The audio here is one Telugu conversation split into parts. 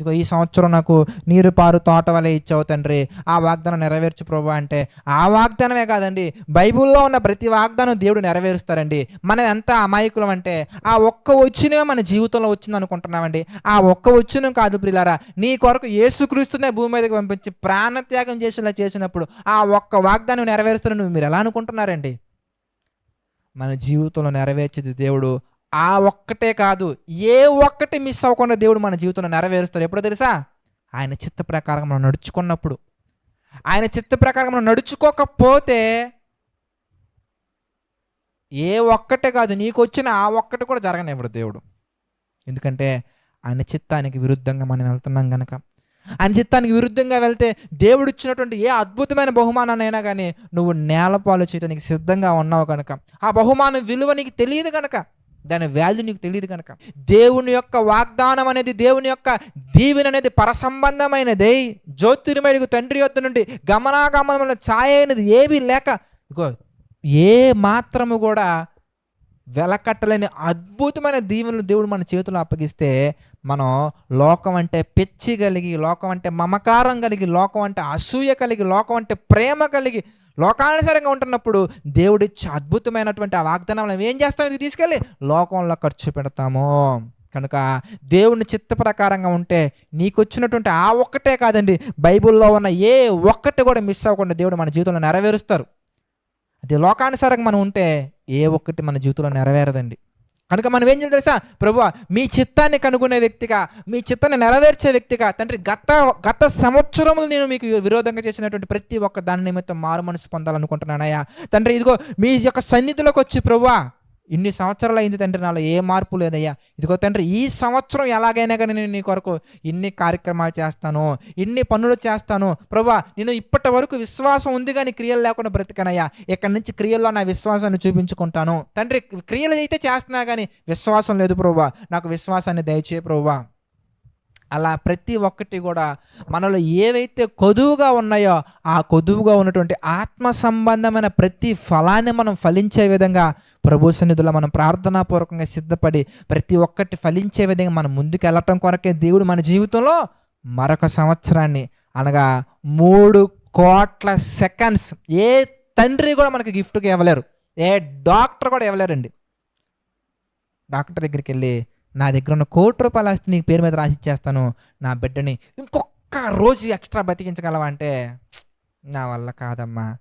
ఇదిగో ఈ సంవత్సరం నాకు నీరు పారు తోట వలె ఇచ్చావు తండ్రి. ఆ వాగ్దానం నెరవేర్చు ప్రభు అంటే ఆ వాగ్దానమే కాదండి. బైబిల్లో ఉన్న ప్రతి వాగ్దానం దేవుడు నెరవేరుస్తారండి. మనం ఎంత అమాయకులం అంటే ఆ ఒక్క వచ్చినవే మన జీవితంలో వచ్చింది అనుకుంటున్నామండి. ఆ ఒక్క వచ్చిన కాదు ప్రిలారా నీ కొరకు ఏసుక్రీస్తునే భూమి మీదకి పంపించి ప్రాణత్యాగం చేసేలా చేసినప్పుడు ఆ ఒక్క వాగ్దానం నెరవేరుస్తారని మీరు ఎలా అనుకుంటున్నారండి? మన జీవితంలో నెరవేర్చేది దేవుడు ఆ ఒక్కటే కాదు ఏ ఒక్కటి మిస్ అవ్వకుండా దేవుడు మన జీవితంలో నెరవేరుస్తారు ఎప్పుడో తెలుసా? ఆయన చిత్త ప్రకారం మనం నడుచుకున్నప్పుడు. ఆయన చిత్త ప్రకారం మనం నడుచుకోకపోతే ఏ ఒక్కటే కాదు నీకు వచ్చిన ఆ ఒక్కటి కూడా జరగనివ్వడు దేవుడు. ఎందుకంటే ఆయన చిత్తానికి విరుద్ధంగా మనం వెళ్తున్నాం గనక. ఆయన చిత్తానికి విరుద్ధంగా వెళ్తే దేవుడు ఇచ్చినటువంటి ఏ అద్భుతమైన బహుమానాన్నైనా కానీ నువ్వు నేలపాలు చేయడానికి సిద్ధంగా ఉన్నావు కనుక ఆ బహుమానం విలువ నీకు తెలియదు కనుక దాని వాల్యూ నీకు తెలియదు కనుక. దేవుని యొక్క వాగ్దానం అనేది దేవుని యొక్క దీవెన అనేది పరసంబంధమైనది. జ్యోతిర్మయుడికి తండ్రి యొద్ద నుండి గమనాగమనముల ఛాయ అనేది ఏమీ లేక ఇగో ఏ మాత్రము కూడా వెలకట్టలేని అద్భుతమైన దీవెనలు దేవుడు మన చేతులు అప్పగిస్తే మనం లోకం అంటే పెచ్చి కలిగి లోకం అంటే మమకారం కలిగి లోకం అంటే అసూయ కలిగి లోకం అంటే ప్రేమ కలిగి లోకానుసారంగా ఉంటున్నప్పుడు దేవుడిచ్చే అద్భుతమైనటువంటి ఆ వాగ్దానం ఏం చేస్తాం? ఇది తీసుకెళ్ళి లోకంలో ఖర్చు పెడతాము. కనుక దేవుని చిత్త ప్రకారంగా ఉంటే నీకు వచ్చినటువంటి ఆ ఒక్కటే కాదండి. బైబిల్లో ఉన్న ఏ ఒక్కటి కూడా మిస్ అవ్వకుండా దేవుడు మన జీవితంలో నెరవేరుస్తారు. అది లోకానుసారంగా మనం ఉంటే ఏ ఒక్కటి మన జీవితంలో నెరవేరదండి. కనుక మనం ఏం చేయాలి తెలుసా? ప్రభు మీ చిత్తాన్ని కనుగొనే వ్యక్తిగా మీ చిత్తాన్ని నెరవేర్చే వ్యక్తిగా తండ్రి గత గత సంవత్సరములు నేను మీకు విరోధంగా చేసినటువంటి ప్రతి ఒక్క దాని నిమిత్తం మారు మనసు పొందాలనుకుంటున్నానయ్యా. తండ్రి ఇదిగో మీ యొక్క సన్నిధిలోకి వచ్చి ప్రభువా ఇన్ని సంవత్సరాలు అయింది తండ్రి నాలో ఏ మార్పు లేదయ్యా. ఇదిగో తండ్రి ఈ సంవత్సరం ఎలాగైనా కానీ నేను నీ కొరకు ఇన్ని కార్యక్రమాలు చేస్తాను ఇన్ని పనులు చేస్తాను. ప్రభా నేను ఇప్పటి వరకు విశ్వాసం ఉంది కానీ క్రియలు లేకుండా బ్రతికనయ్యా. ఇక్కడి నుంచి క్రియల్లో నా విశ్వాసాన్ని చూపించుకుంటాను. తండ్రి క్రియలు అయితే చేస్తున్నా కానీ విశ్వాసం లేదు ప్రభా. నాకు విశ్వాసాన్ని దయచే ప్రభా. అలా ప్రతి ఒక్కటి కూడా మనలో ఏవైతే కొదువుగా ఉన్నాయో ఆ కొదువుగా ఉన్నటువంటి ఆత్మ సంబంధమైన ప్రతి ఫలాన్ని మనం ఫలించే విధంగా ప్రభు సన్నిధిలో మనం ప్రార్థనాపూర్వకంగా సిద్ధపడి ప్రతి ఒక్కటి ఫలించే విధంగా మనం ముందుకు వెళ్ళటం కొరకే దేవుడు మన జీవితంలో మరొక సంవత్సరాన్ని అనగా మూడు కోట్ల సెకండ్స్ ఏ తండ్రి కూడా మనకి గిఫ్ట్గా ఇవ్వలేరు. ఏ డాక్టర్ కూడా ఇవ్వలేరండి. డాక్టర్ దగ్గరికి వెళ్ళి నా దగ్గర ఉన్న కోటి రూపాయలు ఆస్తి నీ పేరు మీద రాసి ఇచ్చేస్తాను. నా బిడ్డని ఇంకొక రోజు ఎక్స్ట్రా బతికించగలవా అంటే నా వల్ల కాదమ్మా.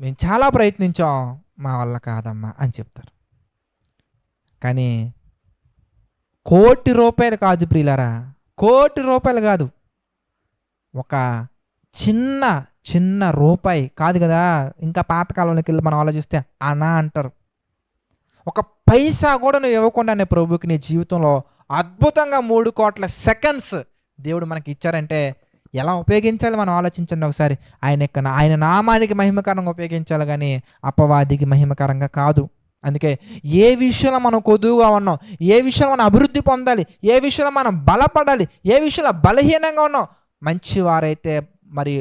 మేము చాలా ప్రయత్నించాం మా వల్ల కాదమ్మా అని చెప్తారు. కానీ కోటి రూపాయలు కాదు ప్రియులారా కోటి రూపాయలు కాదు. ఒక చిన్న చిన్న రూపాయి కాదు కదా. ఇంకా పాతకాలంలోకి వెళ్ళి మనం ఆలోచిస్తే అనా అంటారు. ఒక పైసా కూడా నువ్వు ఇవ్వకుండానే ప్రభుకి నీ జీవితంలో అద్భుతంగా మూడు కోట్ల సెకండ్స్ దేవుడు మనకి ఇచ్చారంటే ఎలా ఉపయోగించాలి మనం ఆలోచించండి ఒకసారి. ఆయన యొక్క ఆయన నామానికి మహిమకరంగా ఉపయోగించాలి కానీ అపవాదికి మహిమకరంగా కాదు. అందుకే ఏ విషయంలో మనం కొదువుగా ఉన్నాం ఏ విషయంలో మనం అభివృద్ధి పొందాలి ఏ విషయంలో మనం బలపడాలి ఏ విషయంలో బలహీనంగా ఉన్నాం మంచివారైతే మరి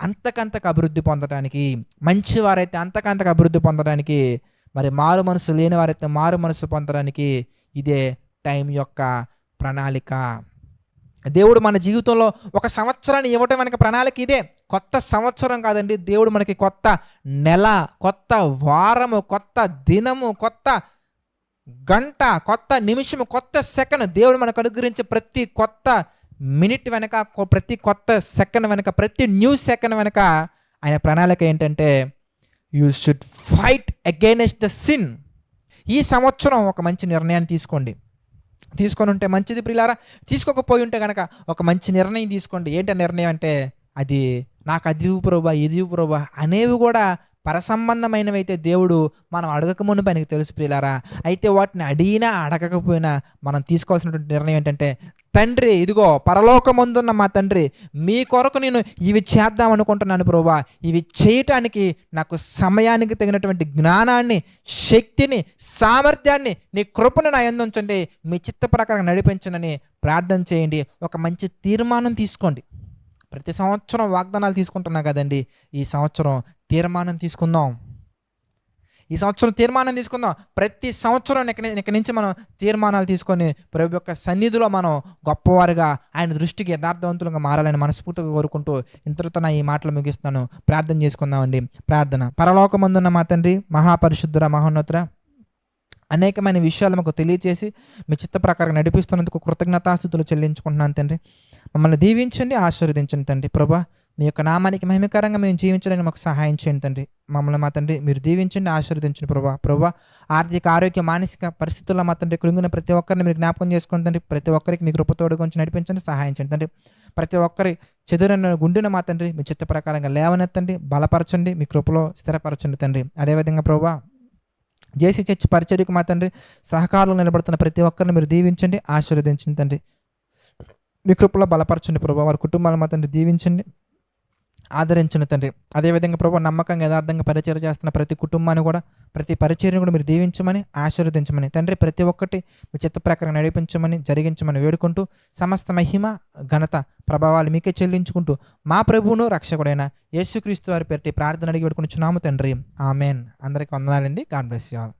అంతకంతకు అభివృద్ధి పొందడానికి మంచివారైతే అంతకంతకు అభివృద్ధి పొందడానికి మరి మారు మనసు లేని వారైతే మారు మనసు పొందడానికి ఇదే టైం యొక్క ప్రణాళిక. దేవుడు మన జీవితంలో ఒక సంవత్సరాన్ని ఇవ్వటం వెనక ప్రణాళిక ఇదే. కొత్త సంవత్సరం కాదండి. దేవుడు మనకి కొత్త నెల కొత్త వారము కొత్త దినము కొత్త గంట కొత్త నిమిషము కొత్త సెకండ్ దేవుడు మనకు అనుగ్రహించే ప్రతి కొత్త మినిట్ వెనక ప్రతి కొత్త సెకండ్ వెనక ప్రతి న్యూస్ సెకండ్ వెనక ఆయన ప్రణాళిక ఏంటంటే you should fight against the sin. ఈ సంవత్సరం ఒక మంచి నిర్ణయాన్ని తీసుకోండి. తీసుకొని ఉంటే మంచిది ప్రిలారా తీసుకోకపోయి ఉంటే కనుక ఒక మంచి నిర్ణయం తీసుకోండి. ఏంటి నిర్ణయం అంటే అది నాకు అది ఇవ్వు ప్రభా ఇది ఇవ్వు ప్రభా అనేవి కూడా పరసంబంధమైనవైతే దేవుడు మనం అడగక మునుపు తెలుసు ప్రియులారా. అయితే వాటిని అడిగినా అడగకపోయినా మనం తీసుకోవాల్సినటువంటి నిర్ణయం ఏంటంటే తండ్రి ఇదిగో పరలోకమందున్న మా తండ్రి మీ కొరకు నేను ఇవి చేద్దాం అనుకుంటున్నాను ప్రభా ఇవి చేయటానికి నాకు సమయానికి తగినటువంటి జ్ఞానాన్ని శక్తిని సామర్థ్యాన్ని నీ కృపను నా ఎందుంచండి మీ చిత్త ప్రకారం నడిపించనని ప్రార్థన చేయండి. ఒక మంచి తీర్మానం తీసుకోండి. ప్రతి సంవత్సరం వాగ్దానాలు తీసుకుంటున్నా కదండి. ఈ సంవత్సరం తీర్మానం తీసుకుందాం. ఈ సంవత్సరం తీర్మానం తీసుకుందాం. ప్రతి సంవత్సరం ఇక్కడి ఇక్కడి నుంచి మనం తీర్మానాలు తీసుకొని ప్రభు యొక్క సన్నిధిలో మనం గొప్పవారుగా ఆయన దృష్టికి యథార్థవంతులుగా మారాలని మనస్ఫూర్తిగా కోరుకుంటూ ఇంతటితో నా ఈ మాటలు ముగిస్తున్నాను. ప్రార్థన చేసుకుందామండి. ప్రార్థన. పరలోకమందున్న మా తండ్రి మహాపరిశుద్ధుర మహోన్నతుర అనేకమైన విషయాలు మాకు తెలియచేసి మీ చిత్త ప్రకారం నడిపిస్తున్నందుకు కృతజ్ఞతాస్థుతులు చెల్లించుకుంటున్నాను తండ్రి. మమ్మల్ని దీవించండి ఆశీర్వదించండి తండ్రి. ప్రభా మీ యొక్క నామానికి మహిమకరంగా మేము జీవించడానికి మాకు సహాయం చేయండి తండ్రి. మమ్మల్ని మా తండ్రి మీరు దీవించండి ఆశీర్వదించండి ప్రభా. ప్రభా ఆర్థిక ఆరోగ్య మానసిక పరిస్థితుల్లో మా తండ్రి కృంగిన ప్రతి ఒక్కరిని మీరు జ్ఞాపకం చేసుకోండి తండ్రి. ప్రతి ఒక్కరికి మీ కృపతోడు కొంచెం నడిపించండి సహాయం చేయండి తండ్రి. ప్రతి ఒక్కరి చెదురన్న గుండెను మా తండ్రి మీ చిత్త ప్రకారంగా లేవనెత్తండి బలపరచండి మీ కృపలో స్థిరపరచండి తండ్రి. అదేవిధంగా ప్రభా జేసీ చర్చ్ పరిచర్యకు మా తండ్రి సహకారంలో నిలబడుతున్న ప్రతి ఒక్కరిని మీరు దీవించండి ఆశీర్వదించండి తండ్రి. మీ కృపలో బలపరచండి ప్రభు వారి కుటుంబాలు మా తండ్రి దీవించండి. ఆదరించిన తండ్రి. అదేవిధంగా ప్రభు నమ్మకంగా యథార్థంగా పరిచయం చేస్తున్న ప్రతి కుటుంబాన్ని కూడా ప్రతి పరిచర్ని కూడా మీరు దీవించమని ఆశీర్వదించమని తండ్రి ప్రతి ఒక్కటి మీ చిత్త ప్రకారం నడిపించమని జరిగించమని వేడుకుంటూ సమస్త మహిమ ఘనత ప్రభావాలు మీకే చెల్లించుకుంటూ మా ప్రభువును రక్షకుడైన యేసుక్రీస్తు వారి పేరిటి ప్రార్థన అడిగి వేడుకుని చున్నాము తండ్రి. ఆమెన్. అందరికీ వందనాలండి. God bless you all.